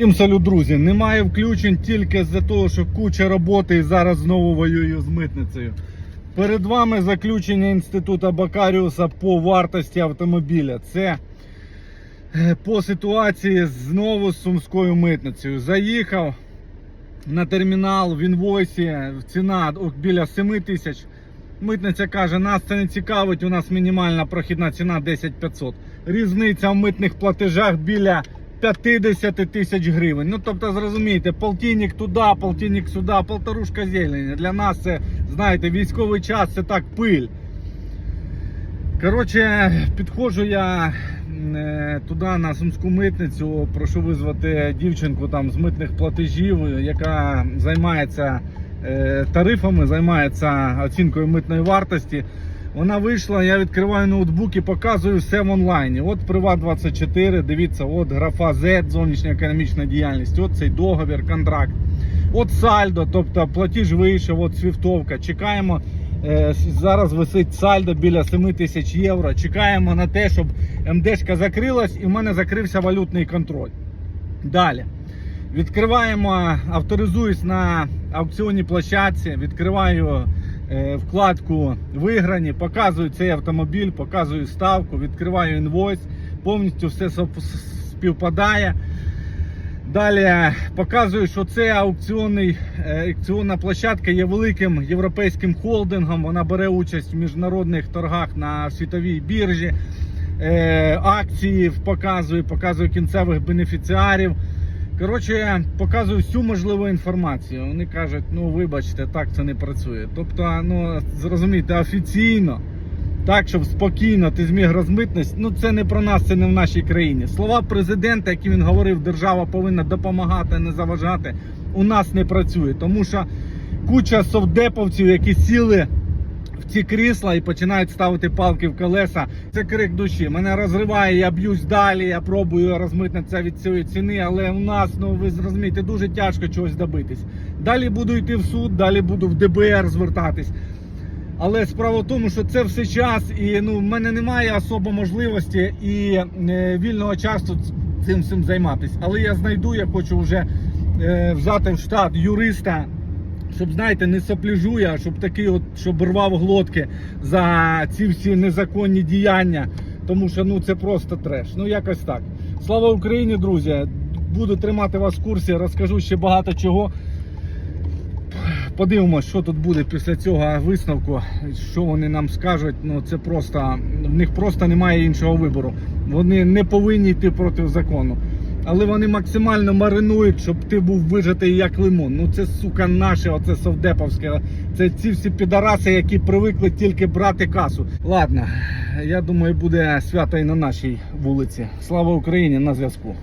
Всім салют, друзі. Немає включень тільки з-за того, що куча роботи і зараз знову воюю з митницею. Перед вами заключення інституту Бакаріуса по вартості автомобіля. Це е, по ситуації знову з сумською митницею. Заїхав на термінал в інвойсі, ціна біля 7 тисяч. Митниця каже, нас це не цікавить, у нас мінімальна прохідна ціна 10 500. Різниця в митних платежах біля 50 тисяч гривень. Ну тобто, зрозумієте, полтинник туди, полтинник сюди, полторушка зелені. Для нас це, знаєте, військовий час це так пиль. Коротше, підходжу я е, туди на сумську митницю, прошу визвати дівчинку там з митних платежів, яка займається е, тарифами, займається оцінкою митної вартості. Вона вийшла, я відкриваю ноутбук і показую все в онлайні. От Приват24, дивіться, от графа Z, зовнішня економічна діяльність, от цей договір, контракт. От сальдо, тобто платіж вийшов, от свіфтовка. Чекаємо. е, Зараз висить сальдо біля 7 тисяч євро. Чекаємо на те, щоб МДшка закрилась і в мене закрився валютний контроль. Далі. Відкриваємо, авторизуюсь на аукціонній площадці, відкриваю вкладку виграні, показую цей автомобіль, показую ставку, відкриваю інвойс, повністю все співпадає. Далі показую, що це аукціонний, е, аукціонна площадка є великим європейським холдингом. Вона бере участь в міжнародних торгах на світовій біржі. Е, Акції показую, показую кінцевих бенефіціарів. Коротше, показую всю можливу інформацію. Вони кажуть, ну вибачте, так це не працює. Тобто, ну зрозумійте, офіційно, так, щоб спокійно ти зміг розмитнись, ну це не про нас, це не в нашій країні. Слова президента, які він говорив, держава повинна допомагати, не заважати, у нас не працює. Тому що куча совдеповців, які сіли ці крісла і починають ставити палки в колеса. Це крик душі. Мене розриває, я б'юсь далі, я пробую розмитнитися від цієї ціни, але у нас, ну ви зрозумієте, дуже тяжко чогось добитись. Далі буду йти в суд, далі буду в ДБР звертатись. Але справа в тому, що це все час, і ну в мене немає особо можливості і е, вільного часу цим всім займатися. Але я знайду, я хочу вже е, взяти в штат юриста, щоб знаєте, не сопляжує, а щоб такий, от щоб рвав глотки за ці всі незаконні діяння. Тому що ну це просто треш. Ну якось так. Слава Україні, друзі! Буду тримати вас в курсі, розкажу ще багато чого. Подивимось, що тут буде після цього висновку, що вони нам скажуть. Ну це просто в них просто немає іншого вибору. Вони не повинні йти проти закону. Але вони максимально маринують, щоб ти був вижатий як лимон. Ну це сука наше, оце совдеповське. Це ці всі підараси, які привикли тільки брати касу. Ладно, я думаю, буде свято і на нашій вулиці. Слава Україні на зв'язку.